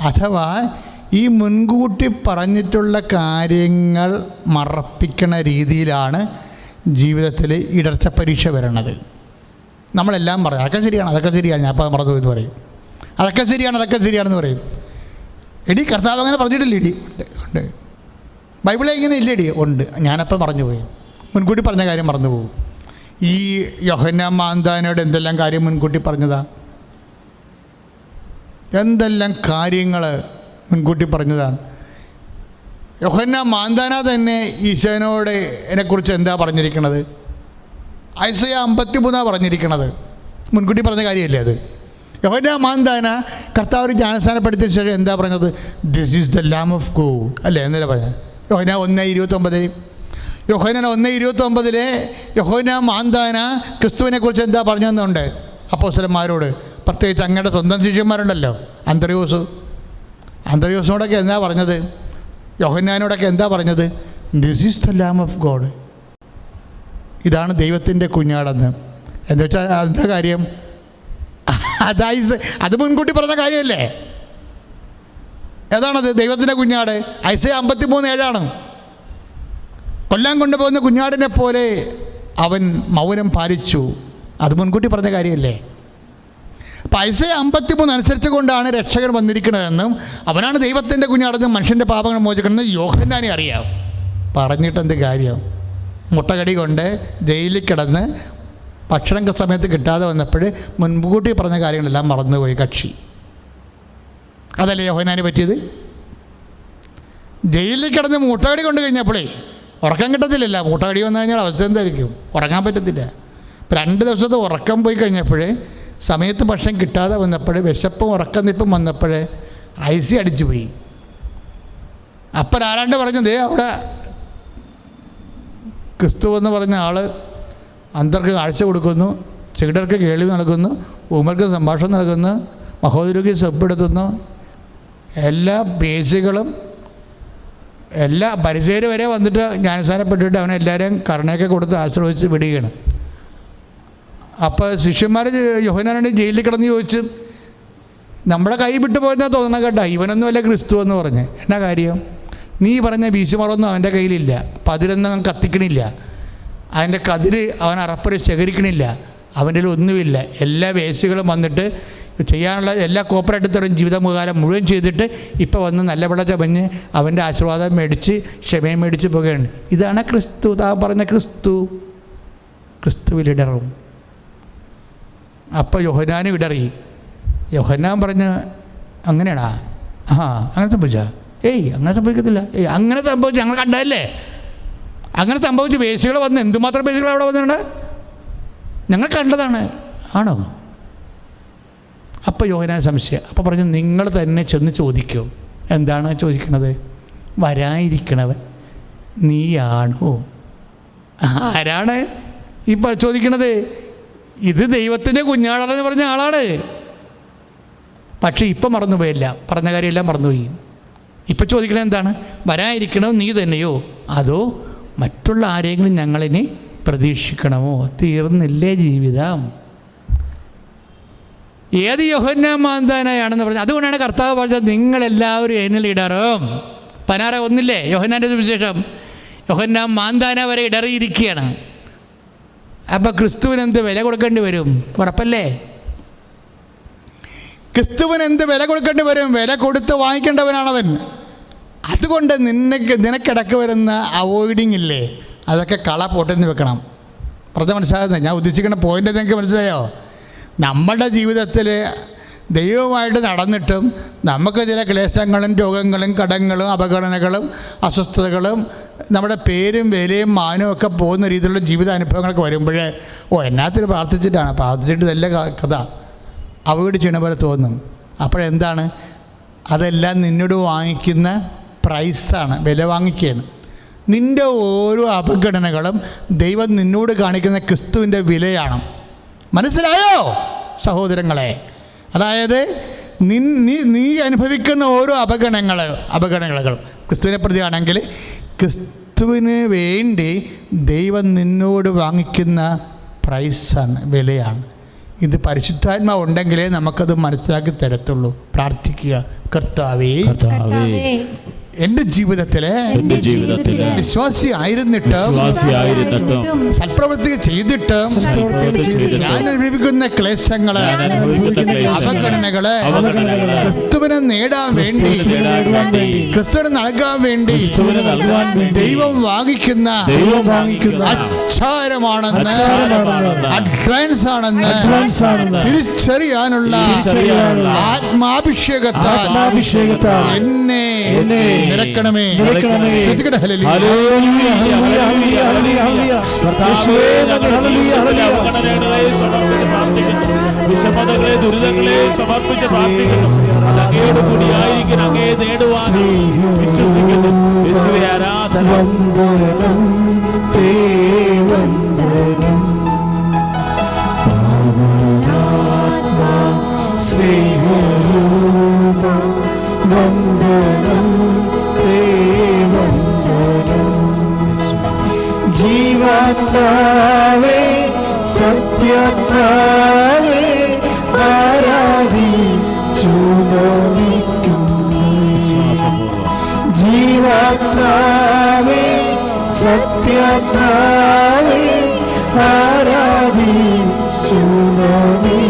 അഥവാ ഈ മുൻകൂട്ടി പറഞ്ഞിട്ടുള്ള കാര്യങ്ങൾ മറപ്പിക്കണ രീതിയിലാണ് ജീവിതത്തിൽ ഇടർച്ച പരീക്ഷ വരണത്. നമ്മളെല്ലാം പറയും അതൊക്കെ ശരിയാണ് അതൊക്കെ ശരിയാണ്. ഞാൻ അപ്പോൾ മറന്നു എന്ന് പറയും. അതൊക്കെ ശരിയാണ് അതൊക്കെ ശരിയാണെന്ന് പറയും. എടി കർത്താവ് അങ്ങനെ പറഞ്ഞിട്ടില്ല? ഇടി ഉണ്ട് ഉണ്ട്. ബൈബിളെ ഇങ്ങനെ ഇല്ല ഇടി ഉണ്ട്. ഞാനപ്പോൾ പറഞ്ഞു പോയി മുൻകൂട്ടി പറഞ്ഞ കാര്യം മറന്നു പോകും ഈ യോഹന്ന മാന്താനോട് എന്തെല്ലാം കാര്യം മുൻകൂട്ടി പറഞ്ഞതാ? എന്തെല്ലാം കാര്യങ്ങൾ മുൻകൂട്ടി പറഞ്ഞതാണ്. യോഹന്ന മാന്താന തന്നെ ഈശോനോട് എന്നെക്കുറിച്ച് എന്താ പറഞ്ഞിരിക്കണത്? ഐസയ അമ്പത്തി മൂന്നാണ് പറഞ്ഞിരിക്കണത്. മുൻകൂട്ടി പറഞ്ഞ കാര്യമല്ലേ അത്? യോഹന്ന മാന്താന കർത്താവ് ജ്ഞാനസ്ഥാനപ്പെടുത്തിയ ശേഷം എന്താ പറഞ്ഞത്? This is the lamb of God അല്ലേ? എന്നല്ല പറഞ്ഞത് യോഹന ഒന്ന് ഇരുപത്തൊമ്പത് യോഹന ഒന്ന് ഇരുപത്തൊമ്പതിലെ യോഹന മാന്താന ക്രിസ്തുവിനെക്കുറിച്ച് എന്താ പറഞ്ഞതെന്നുണ്ട് അപ്പോസ്തലന്മാരോട്? പ്രത്യേകിച്ച് അങ്ങയുടെ സ്വന്തം ശിഷ്യന്മാരുണ്ടല്ലോ. അന്തറിയോസ് അന്തറിയോസിനോടൊക്കെ എന്താ പറഞ്ഞത്? യോഹന്നാനോടൊക്കെ എന്താ പറഞ്ഞത്? This is the lamb of God ഇതാണ് ദൈവത്തിന്റെ കുഞ്ഞാടെന്ന്. എന്ന് വെച്ചാൽ എന്താ കാര്യം? അതായത് അത് മുൻകൂട്ടി പറഞ്ഞ കാര്യമല്ലേ? ഏതാണത് ദൈവത്തിന്റെ കുഞ്ഞാട്? ഐസ അമ്പത്തി മൂന്ന് ഏഴാണ്. കൊല്ലം കൊണ്ടുപോകുന്ന കുഞ്ഞാടിനെ പോലെ അവൻ മൗനം പാലിച്ചു. അത് മുൻകൂട്ടി പറഞ്ഞ കാര്യമല്ലേ? അപ്പം ഐസ അമ്പത്തി മൂന്ന് അനുസരിച്ച് കൊണ്ടാണ് രക്ഷകൻ വന്നിരിക്കുന്നതെന്നും അവനാണ് ദൈവത്തിന്റെ കുഞ്ഞാടെന്നും മനുഷ്യന്റെ പാപങ്ങൾ മോചിക്കണമെന്ന് യോഹന്നാനെ അറിയാം. പറഞ്ഞിട്ടെന്ത് കാര്യം? മുട്ടകടി കൊണ്ട് ജയിലിൽ കിടന്ന് ഭക്ഷണം സമയത്ത് കിട്ടാതെ വന്നപ്പോൾ മുൻകൂട്ടി പറഞ്ഞ കാര്യങ്ങളെല്ലാം മറന്നുപോയി കക്ഷി. അതല്ലേ യോഹനാന് പറ്റിയത്? ജയിലിൽ കിടന്ന് മുട്ടകടി കൊണ്ട് കഴിഞ്ഞപ്പോഴേ ഉറക്കം കിട്ടത്തില്ലല്ല. മുട്ടകടി വന്നു കഴിഞ്ഞാൽ അവസ്ഥ എന്തായിരിക്കും? ഉറങ്ങാൻ പറ്റത്തില്ല. രണ്ട് ദിവസത്തെ ഉറക്കം പോയി കഴിഞ്ഞപ്പോൾ സമയത്ത് ഭക്ഷണം കിട്ടാതെ വന്നപ്പോഴേ വിശപ്പും ഉറക്കം നിപ്പും വന്നപ്പോൾ ഐ സി അടിച്ചു പോയി. അപ്പം ആരാണ്ട് പറഞ്ഞത് അവിടെ ക്രിസ്തു എന്ന് പറഞ്ഞ ആൾ അന്തർക്ക് കാഴ്ച കൊടുക്കുന്നു ചെകിടർക്ക് കേൾവി നൽകുന്നു ഉമർക്ക് സംഭാഷണം നൽകുന്നു മഹോദരിക്ക് സെപ്പെടുത്തുന്നു എല്ലാ പേശികളും എല്ലാ പരിചയം വരെ വന്നിട്ട് ജ്ഞാനസ്ഥാനപ്പെട്ടിട്ട് അവനെല്ലാവരെയും കരുണയൊക്കെ കൊടുത്ത് ആശ്രയിച്ച് വിടുകയാണ്. അപ്പോൾ ശിഷ്യന്മാർ യോഹനാനാണ് ജയിലിൽ കിടന്ന് ചോദിച്ച് നമ്മുടെ കൈ വിട്ടു പോയെന്നാ തോന്നണ കേട്ടോ ഇവനൊന്നും അല്ല ക്രിസ്തു എന്ന് പറഞ്ഞ്. എന്നാ കാര്യം? നീ പറഞ്ഞ വീശുമറൊന്നും അവന്റെ കയ്യിലില്ല. പതിരൊന്നും അവൻ കത്തിക്കണില്ല. അതിന്റെ കതിര് അവൻ അറപ്പര് ശേഖരിക്കണില്ല. അവന്റെ ഒന്നുമില്ല. എല്ലാ വേസ്റ്റുകളും വന്നിട്ട് ചെയ്യാനുള്ള എല്ലാ കോപ്പറേറ്റത്തോടും ജീവിതമുഖാലം മുഴുവൻ ചെയ്തിട്ട് ഇപ്പോൾ വന്ന് നല്ല വെള്ള ചമഞ്ഞ് അവന്റെ ആശീർവാദം മേടിച്ച് ക്ഷമയും മേടിച്ച് പോകുകയാണ് ഇതാണ് ക്രിസ്തു. താ പറഞ്ഞ ക്രിസ്തു. ക്രിസ്തുവിലിടറും അപ്പോൾ യോഹനാന് വിടറി. യോഹന്നാൻ പറഞ്ഞ് അങ്ങനെയാണാ? ആ അങ്ങനെ സംഭവിച്ചാ? ഏയ് അങ്ങനെ സംഭവിക്കത്തില്ല. ഏയ് അങ്ങനെ സംഭവിച്ചു ഞങ്ങൾ കണ്ടതല്ലേ? അങ്ങനെ സംഭവിച്ചു പേശികൾ വന്ന് എന്തുമാത്രം പേശികൾ അവിടെ വന്നിട്ടുണ്ട്? ഞങ്ങൾ കണ്ടതാണ്. ആണോ? അപ്പോൾ യോഹനാൻ സംശയം. അപ്പോൾ പറഞ്ഞു നിങ്ങൾ തന്നെ ചെന്ന് ചോദിക്കൂ. എന്താണ് ചോദിക്കണത്? വരാതിരിക്കണവൻ നീയാണോ? ആരാണ് ഇപ്പം ചോദിക്കണത്? ഇത് ദൈവത്തിന്റെ കുഞ്ഞാടാണെന്ന് പറഞ്ഞ ആളാണ്. പക്ഷേ ഇപ്പം മറന്നുപോയല്ല. പറഞ്ഞ കാര്യമെല്ലാം മറന്നുപോയി. ഇപ്പം ചോദിക്കണത് എന്താണ്? വരായിരിക്കണോ നീ തന്നെയോ? അതോ മറ്റുള്ള ആരെങ്കിലും ഞങ്ങളിനി പ്രതീക്ഷിക്കണമോ? തീർന്നില്ലേ ജീവിതം. ഏത് യോഹന്ന മാന്താനായാണെന്ന് പറഞ്ഞു അതുകൊണ്ടാണ് കർത്താവ് പറഞ്ഞത് നിങ്ങളെല്ലാവരും എന്നിൽ ഇടറും. പനാറ ഒന്നില്ലേ? യോഹന്നാന്റെ വിശേഷം യോഹന്ന മാന്താന വരെ ഇടറിയിരിക്കുകയാണ്. അപ്പോൾ ക്രിസ്തുവിന് എന്ത് വില കൊടുക്കേണ്ടി വരും? ഉറപ്പല്ലേ? ക്രിസ്തുവിന് എന്ത് വില കൊടുക്കേണ്ടി വരും? വില കൊടുത്ത് വാങ്ങിക്കേണ്ടവനാണവൻ. അതുകൊണ്ട് നിനക്ക് നിനക്കിടക്ക് വരുന്ന അവോയ്ഡിങ് ഇല്ലേ? അതൊക്കെ കള പോട്ടെന്ന് വെക്കണം. പറഞ്ഞ മനസ്സിലാകുന്നത് ഞാൻ ഉദ്ദേശിക്കുന്ന പോയിന്റ് നിങ്ങൾക്ക് മനസ്സിലായോ? നമ്മളുടെ ജീവിതത്തിൽ ദൈവമായിട്ട് നടന്നിട്ടും നമുക്ക് ചില ക്ലേശങ്ങളും രോഗങ്ങളും കടങ്ങളും അപകടനകളും അസ്വസ്ഥതകളും നമ്മുടെ പേരും വിലയും മാനവും ഒക്കെ പോകുന്ന രീതിയിലുള്ള ജീവിതാനുഭവങ്ങളൊക്കെ വരുമ്പോഴേ ഓ എന്നാത്തിന് പ്രാർത്ഥിച്ചിട്ടാണ്. പ്രാർത്ഥിച്ചിട്ട് നല്ല കഥ. അവയോട് ചെയ്യണ പോലെ തോന്നും. അപ്പോഴെന്താണ്? അതെല്ലാം നിന്നോട് വാങ്ങിക്കുന്ന പ്രൈസാണ്. വില വാങ്ങിക്കുകയാണ്. നിന്റെ ഓരോ അപഗണനകളും ദൈവം നിന്നോട് കാണിക്കുന്ന ക്രിസ്തുവിന്റെ വിലയാണ്. മനസ്സിലായോ സഹോദരങ്ങളെ? അതായത് നി നീ അനുഭവിക്കുന്ന ഓരോ അപഗണങ്ങൾ അപഗണനകൾ ക്രിസ്തുവിനെ പ്രതിയാണെങ്കിൽ ക്രിസ്തുവിന് വേണ്ടി ദൈവം നിന്നോട് വാങ്ങിക്കുന്ന പ്രൈസാണ് വിലയാണ്. ഇത് പരിശുദ്ധാത്മാവ് ഉണ്ടെങ്കിലേ നമുക്കത് മനസ്സിലാക്കി തരത്തുള്ളൂ. പ്രാർത്ഥിക്കുക. കർത്താവേ. കർത്താവേ. എന്റെ ജീവിതത്തിലെ എന്റെ ജീവിതത്തിൽ വിശ്വാസി ആയിരുന്നിട്ട് സൽപ്രവൃത്തി ചെയ്തിട്ട് ഞാൻ അനുഭവിക്കുന്ന ക്ലേശങ്ങൾ അവഗണനകൾ ക്രിസ്തുവിനെ നേടാൻ വേണ്ടി ക്രിസ്തുവിന് നൽകാൻ വേണ്ടി ദൈവം വാങ്ങിക്കുന്ന അച്ചാരമാണെന്ന് അഡ്വാൻസ് ആണെന്ന് തിരിച്ചറിയാനുള്ള ആത്മാഭിഷേകത്താൽ എന്നെ നിരക്കണമേ. വിഷമതകളെ ദുരിതങ്ങളെ സമർപ്പിച്ച് പ്രാർത്ഥിക്കുന്നു. അത് അങ്ങയോട് കൂടിയായിരിക്കും അങ്ങയെ നേടുവാൻ വിശ്വസിക്കുന്നു. ആരാധന. ജീവാത്മാവേ സത്യാത്മാവേ ആരാധിച്ചു ജീവാത്മാവേ സത്യാത്മാവേ ആരാധിച്ചു നമിക്കുന്നു